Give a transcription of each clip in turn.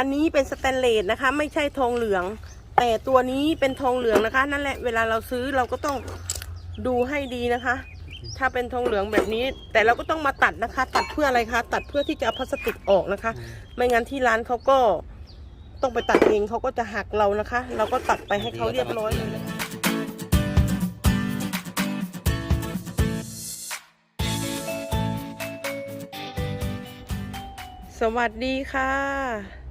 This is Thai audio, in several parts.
อันนี้เป็นสแตนเลสนะคะ ไม่ใช่ทองเหลือง แต่ตัวนี้เป็นทองเหลืองนะคะ นั่นแหละเวลาเราซื้อเราก็ต้องดูให้ดีนะคะ ถ้าเป็นทองเหลืองแบบนี้ แต่เราก็ต้องมาตัดนะคะ ตัดเพื่ออะไรคะ ตัดเพื่อที่จะเอาพลาสติกออกนะคะ ไม่งั้นที่ร้านเขาก็ต้องไปตัดเองเขาก็จะหักเรานะคะ เราก็ตัดไปให้เขาเรียบร้อยเลยนะคะสวัสดีค่ะ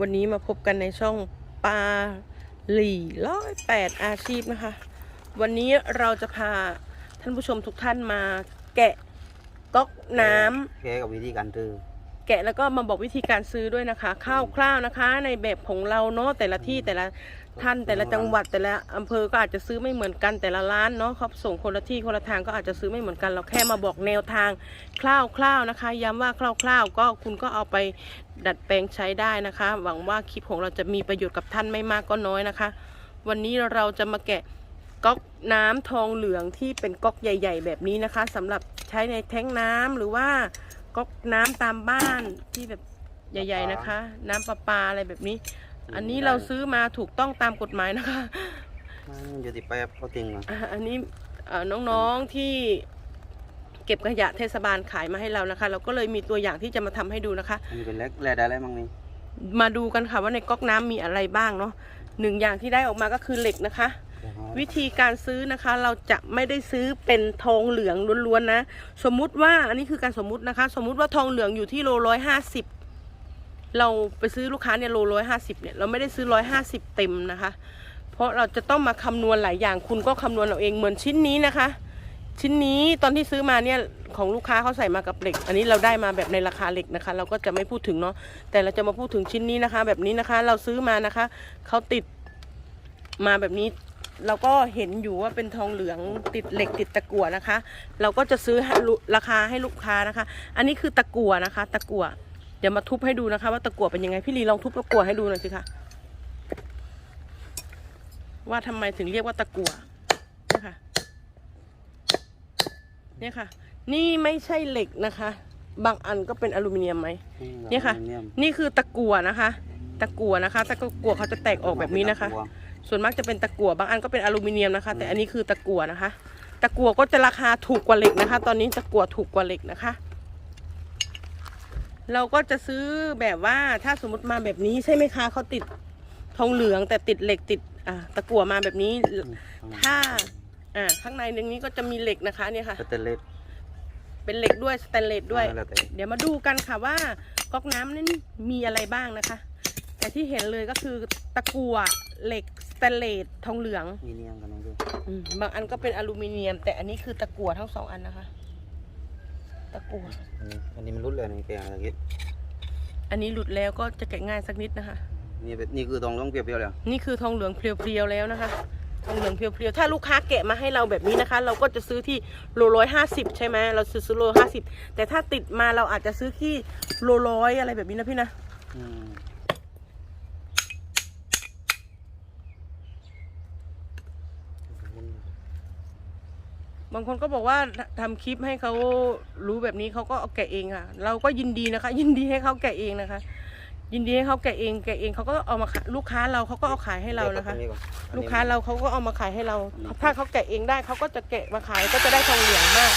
วันนี้มาพบกันในช่องปลาหลี่ร้อยแปดอาชีพนะคะ วันนี้เราจะพาท่านผู้ชมทุกท่านมาแกะก๊อกน้ำแกะกับวิธีการซื้อ กะแล้วก็มาบอกวิธีการซื้อด้วยนะคะคร่าวๆนะคะ ในแบบของเราเนาะแต่ละที่แต่ละท่านแต่ละจังหวัดแต่ละอำเภอก็อาจจะซื้อไม่เหมือนกันแต่ละร้านเนาะเขาส่งคนละที่คนละทางก็อาจจะซื้อไม่เหมือนกัน เราแค่มาบอกแนวทางคร่าวๆนะคะ ย้ำว่าคร่าว ๆ ก็คุณก็เอาไปดัดแปลงใช้ได้นะคะ หวังว่าคลิปของเราจะมีประโยชน์กับท่านไม่มากก็น้อยนะคะ วันนี้เราจะมาแกะก๊อกน้ำทองเหลืองที่เป็นก๊อกใหญ่ ๆ แบบนี้นะคะสำหรับใช้ในแท้งน้ำหรือว่า ก๊อกน้ำตามบ้านที่แบบใหญ่ ๆนะคะ น้ำประปาอะไรแบบนี้ อันนี้เราซื้อมาถูกต้องตามกฎหมายนะคะมันอยู่ที่แป๊บเขาจริงเหรออะอันนี้เอ่อน้องๆที่เก็บขยะเทศบาลขายมาให้เรานะคะ เราก็เลยมีตัวอย่างที่จะมาทำให้ดูนะคะอันนี้เป็นเล็กแร่ได้อะไรบ้างนี่มาดูกันค่ะว่าในก๊อกน้ำมีอะไรบ้างเนาะหนึ่งอย่างที่ได้ออกมาก็คือเหล็กนะคะ วิธีการซื้อนะคะเราจะไม่ได้ซื้อเป็นทองเหลืองล้วนๆนะ สมมุติว่าอันนี้คือการสมมุตินะคะ สมมุติว่าทองเหลืองอยู่ที่โลร้อยห้าสิบเราไปซื้อลูกค้าเนี่ยโลร้อยห้าสิบเนี่ยเราไม่ได้ซื้อร้อยห้าสิบเต็มนะคะ เพราะเราจะต้องมาคำนวณหลายอย่างคุณก็คำนวณเอาเองเหมือนชิ้นนี้นะคะ ชิ้นนี้ตอนที่ซื้อมาเนี่ยของลูกค้าเขาใส่มากับเหล็ก อันนี้เราได้มาแบบในราคาเหล็กนะคะ เราก็จะไม่พูดถึงเนาะแต่เราจะมาพูดถึงชิ้นนี้นะคะ แบบนี้นะคะเราซื้อมานะคะเขาติดมาแบบนี้ เราก็เห็นอยู่ว่าเป็นทองเหลืองติดเหล็กติดตะกั่วนะคะ เราก็จะซื้อให้ลูราคาให้ลูกค้านะคะ อันนี้คือตะกั่วนะคะ ตะกั่วเดี๋ยวมาทุบให้ดูนะคะ ว่าตะกั่วเป็นยังไงพี่ลีลองทุบตะกั่วให้ดูหน่อยสิคะว่าทำไมถึงเรียกว่าตะกั่วเนี่ยค่ะเนี่ยค่ะ นี่ไม่ใช่เหล็กนะคะ บางอันก็เป็นอลูมิเนียมไหมเนี่ยค่ะ นี่คือตะกั่วนะคะ ตะกั่วนะคะ ตะกั่วเขาจะแตกออกแบบนี้นะคะ ส่วนมากจะเป็นตะกั่วบางอันก็เป็นอลูมิเนียมนะคะ แต่อันนี้คือตะกั่วนะคะ ตะกั่วก็จะราคาถูกกว่าเหล็กนะคะ ตอนนี้ตะกั่วถูกกว่าเหล็กนะคะ เราก็จะซื้อแบบว่าถ้าสมมติมาแบบนี้ใช่ไหมคะเขาติดทองเหลืองแต่ติดเหล็กติดอ่าตะกั่วมาแบบนี้ ถ้าอ่าข้างในนึงนี้ก็จะมีเหล็กนะคะเนี่ยค่ะสเตนเลสเป็นเหล็กด้วยสแตนเลสด้วยแล้วแต่เดี๋ยวมาดูกันค่ะว่าก๊อกน้ำนั้นมีอะไรบ้างนะคะ แต่ที่เห็นเลยก็คือตะกั่วเหล็กสแตนเลสทองเหลืองมีเนียมกันน้องดูอืมบางอันก็เป็นอลูมิเนียม แต่อันนี้คือตะกั่วทั้งสองอันนะคะ ตะกั่วอันนี้อันนี้มันรุดเลยนี่แกอะไรอย่างงี้อันนี้หลุดแล้วก็จะแกะง่ายสักนิดนะคะ นี่เป็นนี่คือทองต้องเปรียบเทียบเลยนี่คือทองเหลืองเพรียวๆแล้วนะคะ ทองเหลืองเพรียวๆถ้าลูกค้าแกะมาให้เราแบบนี้นะคะ เราก็จะซื้อที่โลร้อยห้าสิบใช่ไหมเราซื้อซื้อโลห้าสิบแต่ถ้าติดมาเราอาจจะซื้อที่โลร้อยอะไรแบบนี้นะพี่นะอืม บางคนก็บอกว่าทำคลิปให้เขารู้แบบนี้เขาก็เอาแกะเองค่ะ เราก็ยินดีนะคะ ยินดีให้เขาแกะเองนะคะ ยินดีให้เขาแกะเองแกะเองเขาก็เอามาขายลูกค้าเราเขาก็เอาขายให้เรานะคะดี๋ยวก่ออันนี้ก่อนลูกค้าเราเขาก็เอามาขายให้เรา ถ้าเขาแกะเองได้เขาก็จะแกะมาขายก็จะได้ทองเหลืองมาก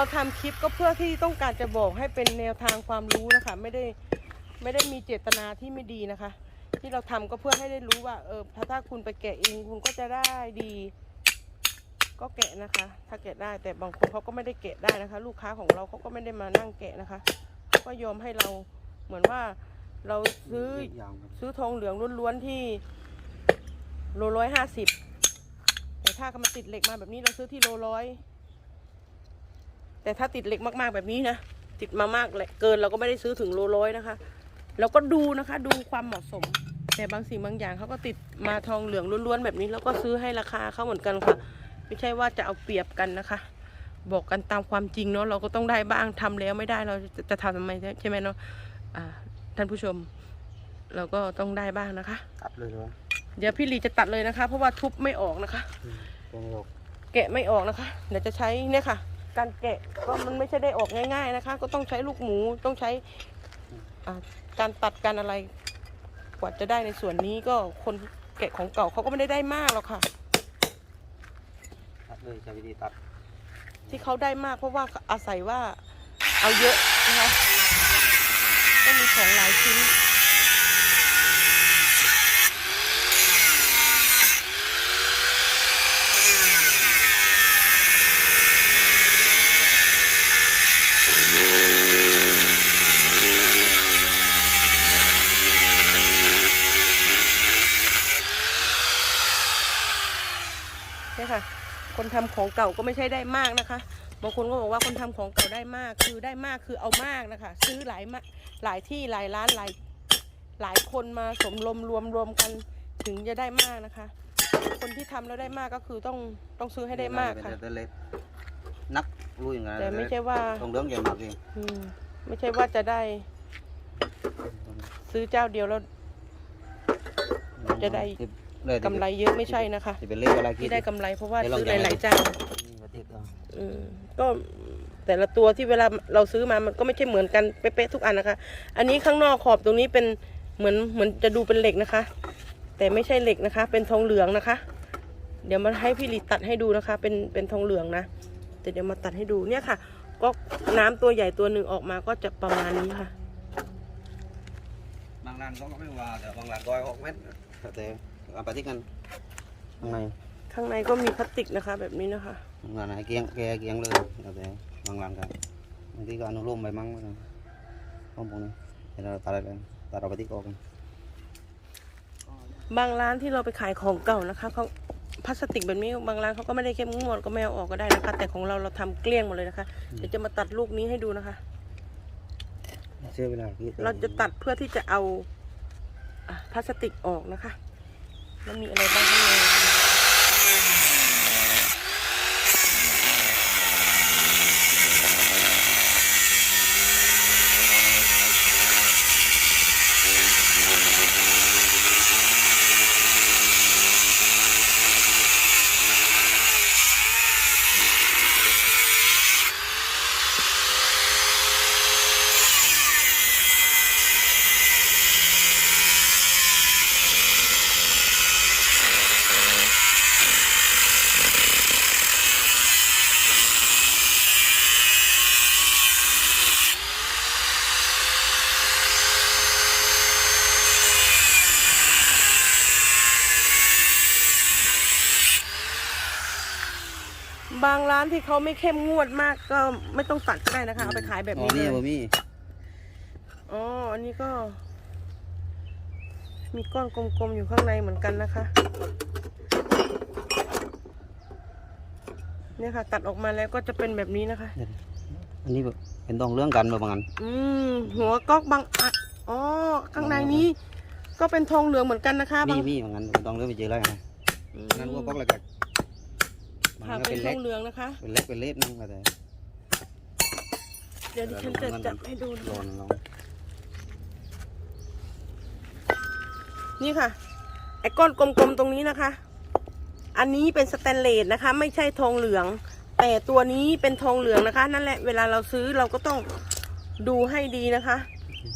เราทำคลิปก็เพื่อที่ต้องการจะบอกให้เป็นแนวทางความรู้นะคะ ไม่ได้ไม่ได้มีเจตนาที่ไม่ดีนะคะ ที่เราทำก็เพื่อให้ได้รู้ว่า เออถ้าถ้าคุณไปแกะเองคุณก็จะได้ดี ก็แกะนะคะ ถ้าแกะได้แต่บางคนเขาก็ไม่ได้แกะได้นะคะ ลูกค้าของเราเขาก็ไม่ได้มานั่งแกะนะคะเขาก็ยอมให้เราเหมือนว่าเราซื้อซื้อทองเหลืองล้วนๆที่โลร้อยห้าสิบแต่ถ้าเขามันติดเหล็กมาแบบนี้เราซื้อที่โลร้อย แต่ถ้าติดเหล็กมากๆแบบนี้นะติดมามากเลยเกินเราก็ไม่ได้ซื้อถึงโลร้อยนะคะเราก็ดูนะคะ ดูความเหมาะสม แต่บางสิ่งบางอย่างเขาก็ติดมาทองเหลืองล้วนๆแบบนี้ แล้วก็ซื้อให้ราคาเขาเหมือนกันค่ะ ไม่ใช่ว่าจะเอาเปรียบกันนะคะ บอกกันตามความจริงเนาะเราก็ต้องได้บ้างทำแล้วไม่ได้เราจะจะทำทำไมใช่ไหมเนาะอ่าท่านผู้ชม เราก็ต้องได้บ้างนะคะตัดเลยเหรอเดี๋ยวพี่ลีจะตัดเลยนะคะ เพราะว่าทุบไม่ออกนะคะแกงหยกแกะไม่ออกนะคะเดี๋ยวจะใช้เนี่ยค่ะ การแกะก็มันไม่ใช่ได้ออกง่าย ๆนะคะ ก็ต้องใช้ลูกหมูต้องใช้อ่าการตัดการอะไร กว่าจะได้ในส่วนนี้ก็คนแกะของเก่าเขาก็ไม่ได้ได้มากหรอกค่ะ ตัดเลยใช้วิธีตัด ที่เขาได้มากเพราะว่าอาศัยว่าเอาเยอะนะคะก็มีของหลายชิ้น เนี่ยค่ะ คนทำของเก่าก็ไม่ใช่ได้มากนะคะ บางคนก็บอกว่าคนทำของเก่าได้มาก คือได้มากคือเอามากนะคะ ซื้อหลายมาหลายที่หลายร้านหลายหลายคนมาสมรวมรวมรวมกันถึงจะได้มากนะคะ คนที่ทำแล้วได้มากก็คือต้องต้องซื้อให้ได้มากค่ะแต่เล็กนักรู้อย่างไรแต่ไม่ใช่ว่าตรงเรื่องใหญ่มากเองอืมไม่ใช่ว่าจะได้ ซื้อเจ้าเดียวแล้วจะได้ กำไรเยอะไม่ใช่นะคะที่เป็นเลขอะไรคิดที่ได้กำไรเพราะว่าเดี๋ยวลองซื้อหแกะลายๆเจ้านี่มาติดเอาอืมก็แต่ละตัวที่เวลาเราซื้อมามันก็ไม่ใช่เหมือนกันเป๊ะๆทุกอันนะคะ อันนี้ข้างนอกขอบตรงนี้เป็นเหมือนเหมือนจะดูเป็นเหล็กนะคะ แต่ไม่ใช่เหล็กนะคะ เป็นทองเหลืองนะคะ เดี๋ยวมาให้พี่ลิตัดให้ดูนะคะ เป็นเป็นทองเหลืองนะแต่เดี๋ยวมาตัดให้ดูเนี่ยค่ะ ก็น้ำตัวใหญ่ตัวหนึ่งออกมาก็จะประมาณนี้ค่ะ บางร้านเขาก็ไม่ว่าแต่บางร้านก็หกเม็ดแต่ เอาไปที่กันข้างในข้างในก็มีพลาสติกนะคะ แบบนี้นะคะบางร้านไหนเกียงแกเกียงเลยแต่บางร้านกันบางทีก็อนุโลมไปมั่งนะห้องพวกนี้เดี๋ยวเราตัดอะไรกันตัดเอาไปที่กอกันบางร้านที่เราไปขายของเก่านะคะเขาพลาสติกแบบนี้บางร้านเขาก็ไม่ได้เข้มงวดก็ไม่เอาออกก็ได้นะคะ แต่ของเราเราทำเกลี้ยงหมดเลยนะคะเดี๋ยวจะมาตัดลูกนี้ให้ดูนะคะเชื่อเวลาคิดเราจะตัดเพื่อที่จะเอาอะพลาสติกออกนะคะ แล้วมีอะไรบ้างข้างในางร้านที่เขาไม่เข้มงวดมากก็ไม่ต้องตัดก็ได้นะคะ เอาไปขายแบบอ๋อนี้นี่เลยบ่มีอ๋อ อันนี้ก็ มีก้อนกลมๆ อยู่ข้างในเหมือนกันนะคะ เนี่ยค่ะ ตัดออกมาแล้วก็จะเป็นแบบนี้นะคะ อันนี้แบบเป็นตองเรื่องกันแบบบางอันอืม หัวก๊อกบางอะอ๋อ ข้างในนี้ ก็เป็นทองเหลืองเหมือนกันนะคะมีบางมีบางอันเป็นตองเรื่องไปเจออะไรนะอืมนั่นว่าก๊อกอะไรกันบาง ค่ะอันก็เป็เป็นนทเล็อกงเหลืองนะคะ เป็นเล็กเป็นเล็กนั่งก็แต่เดี๋ยวดิฉันจะจับให้ดูโดนลองนี่ค่ะ ไอ้ก้อนกลมๆตรงนี้นะคะ อันนี้เป็นสแตนเลสนะคะ ไม่ใช่ทองเหลือง แต่ตัวนี้เป็นทองเหลืองนะคะ นั่นแหละเวลาเราซื้อเราก็ต้องดูให้ดีนะคะ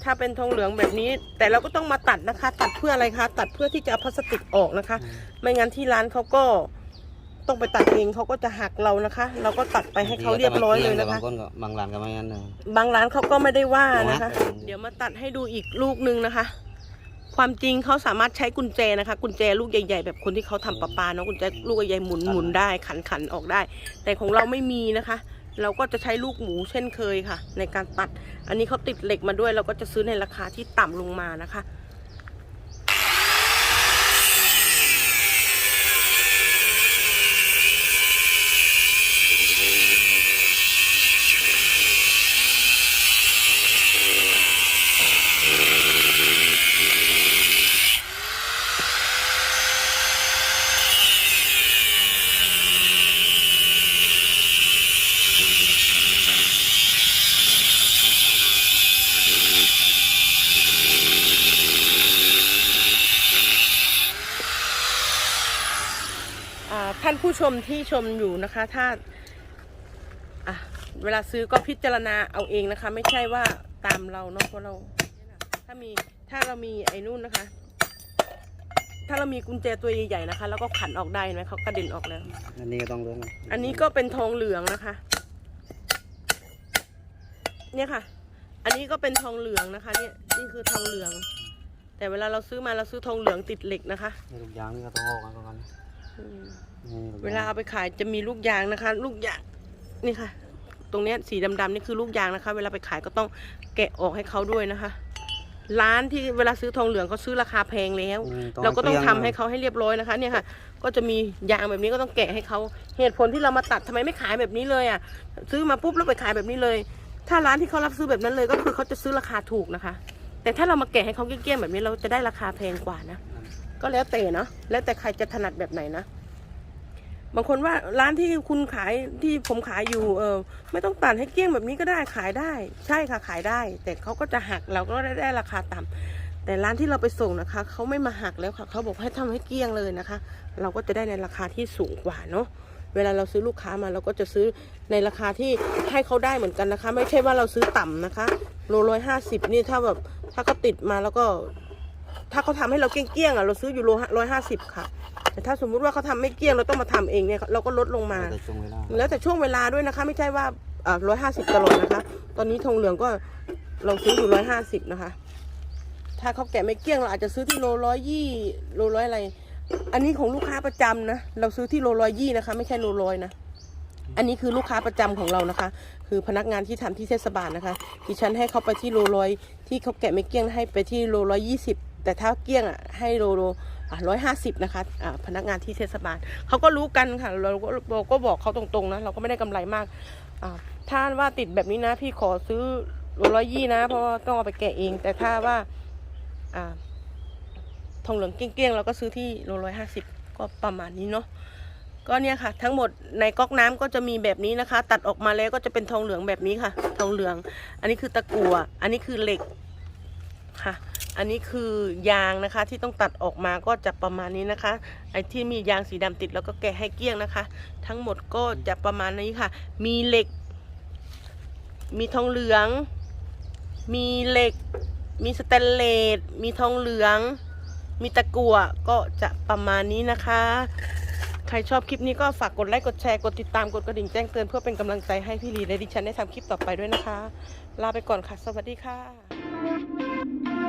ถ้าเป็นทองเหลืองแบบนี้ แต่เราก็ต้องมาตัดนะคะ ตัดเพื่ออะไรคะ ตัดเพื่อที่จะเอาพลาสติกออกนะคะ ไม่งั้นที่ร้านเขาก็ ต้องไปตัดเองเขาก็จะหักเรานะคะ เราก็ตัดไปให้เขาเรียบร้อยเลยนะคะ บางคนก็บางร้านก็ไม่งั้นเลยบางร้านเขาก็ไม่ได้ว่านะคะเอาวะเดี๋ยวมาตัดให้ดูอีกลูกหนึ่งนะคะ ความจริงเขาสามารถใช้กุญแจนะคะ กุญแจลูกใหญ่ ๆ แบบคนที่เขาทำประปาเนาะกุญแจลูกใหญ่ๆหมุนหมุนได้ขันขันออกได้ แต่ของเราไม่มีนะคะ เราก็จะใช้ลูกหมูเช่นเคยค่ะ ในการตัด อันนี้เขาติดเหล็กมาด้วย เราก็จะซื้อในราคาที่ต่ำลงมานะคะานผู้ชมที่ชมอยู่นะคะ ถ้าอะเวลาซื้อก็พิจารณาเอาเองนะคะ ไม่ใช่ว่าตามเราเนาะเพราะเรา ถ้ามีถ้าเรามีไอ้นู่นนะคะ ถ้าเรามีกุญแจตัวใหญ่ๆนะคะ แล้วก็ขันออกได้เห็นไหมเขากระเด็นออกแล้ว อันนี้ก็ต้องเรื่องอันนี้ก็เป็นทองเหลืองนะคะ เนี่ยค่ะ อันนี้ก็เป็นทองเหลืองนะคะ เนี่ยนี่คือทองเหลือง แต่เวลาเราซื้อมาเราซื้อทองเหลืองติดเหล็กนะคะนี่ลูกยางนี่ก็ต้องออกกันก่อน อืมนี่กยง เวลาเอาไปขายจะมีลูกยางนะคะ ลูกยางนี่ค่ะ ตรงเนี้ยสีดำๆนี่คือลูกยางนะคะ เวลาไปขายก็ต้องแกะออกให้เขาด้วยนะคะ ร้านที่เวลาซื้อทองเหลืองเขาซื้อราคาแพงแล้ว อืมเราก็ต้องกลี้ทำยให้เขาให้เรียบร้อยนะคะ เนี่ยค่ะ ก็จะมียางแบบนี้ก็ต้องแกะให้เขาเหตุผลที่เรามาตัดทำไมไม่ขายแบบนี้เลยอะซื้อมาปุ๊บแล้วไปขายแบบนี้เลย ถ้าร้านที่เขารับซื้อแบบนั้นเลยก็คือเขาจะซื้อราคาถูกนะคะ แต่ถ้าเรามาแกะให้เขาเกลี้ยงๆแบบนี้เราจะได้ราคาแพงกว่านะ ก็แล้วแต่เนาะแล้วแต่ใครจะถนัดแบบไหนนะ บางคนว่าร้านที่คุณขายที่ผมขายอยู่เออไม่ต้องตัดให้เกลี้ยงแบบนี้ก็ได้ขายได้ ใช่ค่ะขายได้ แต่เขาก็จะหักเราก็ได้ได้ราคาต่ำแต่ร้านที่เราไปส่งนะคะเขาไม่มาหักแล้วค่ะเขาบอกให้ทำให้เกลี้ยงเลยนะคะ เราก็จะได้ในราคาที่สูงกว่าเนาะเวลาเราซื้อลูกค้ามาเราก็จะซื้อในราคาที่ให้เขาได้เหมือนกันนะคะ ไม่ใช่ว่าเราซื้อต่ำนะคะโลร้อยห้าสิบนี่ถ้าแบบถ้าเขาติดมาแล้วก็ ถ้าเขาทำให้เราเกลี้ยงๆอะเราซื้ออยู่โลร้อยห้าสิบค่ะ แต่ถ้าสมมุติว่าเขาทำไม่เกลี้ยงเราต้องมาทำเองเนี่ยเราก็ลดลงมา แต่ช่วงเวลาแล้วแต่ช่วงเวลาด้วยนะคะ ไม่ใช่ว่าอ่าร้อยห้าสิบตลอดนะคะ ตอนนี้ทองเหลืองก็เราซื้ออยู่ร้อยห้าสิบนะคะ ถ้าเขาแกะไม่เกลี้ยงเราอาจจะซื้อที่โลร้อยยี่โลร้อยอะไร อันนี้ของลูกค้าประจำนะ เราซื้อที่โลร้อยยี่นะคะ ไม่ใช่โลร้อยนะ อันนี้คือลูกค้าประจำของเรานะคะ คือพนักงานที่ทำที่เทศบาลนะคะ ดิฉันให้เขาไปที่โลร้อยที่เขาแกะไม่เกลี้ยงให้ไปที่โลร้อยยี่สิบแต่ถ้าเกลี้ยงอะให้โลโล ร้อยห้าสิบนะคะพนักงานที่เทศบาลเขาก็รู้กันค่ะเราก็เราก็บอกเขาตรงๆนะเราก็ไม่ได้กำไรมากถ้าว่าติดแบบนี้นะ พี่ขอซื้อร้อยยี่นะ เพราะว่าต้องเอาไปแกะเอง แต่ถ้าว่าทองเหลืองเกลี้ยงๆเราก็ซื้อที่ร้อยห้าสิบก็ประมาณนี้เนาะก็เนี่ยค่ะ ทั้งหมดในก๊อกน้ำก็จะมีแบบนี้นะคะ ตัดออกมาแล้วก็จะเป็นทองเหลืองแบบนี้ค่ะ ทองเหลือง อันนี้คือตะกั่วอันนี้คือเหล็กค่ะ อันนี้คือยางนะคะที่ต้องตัดออกมาก็จะประมาณนี้นะคะ ไอ้ที่มียางสีดำติดแล้วก็แกะให้เกลี้ยงนะคะ ทั้งหมดก็จะประมาณนี้ค่ะ มีเหล็ก มีทองเหลือง มีเหล็ก มีสแตนเลส มีทองเหลือง มีตะกั่วก็จะประมาณนี้นะคะ ใครชอบคลิปนี้ก็ฝากกดไลค์ กดแชร์ กดติดตาม กดกระดิ่งแจ้งเตือนเพื่อเป็นกำลังใจให้พี่ลีและดิฉันได้ทำคลิปต่อไปด้วยนะคะ ลาไปก่อนค่ะ สวัสดีค่ะ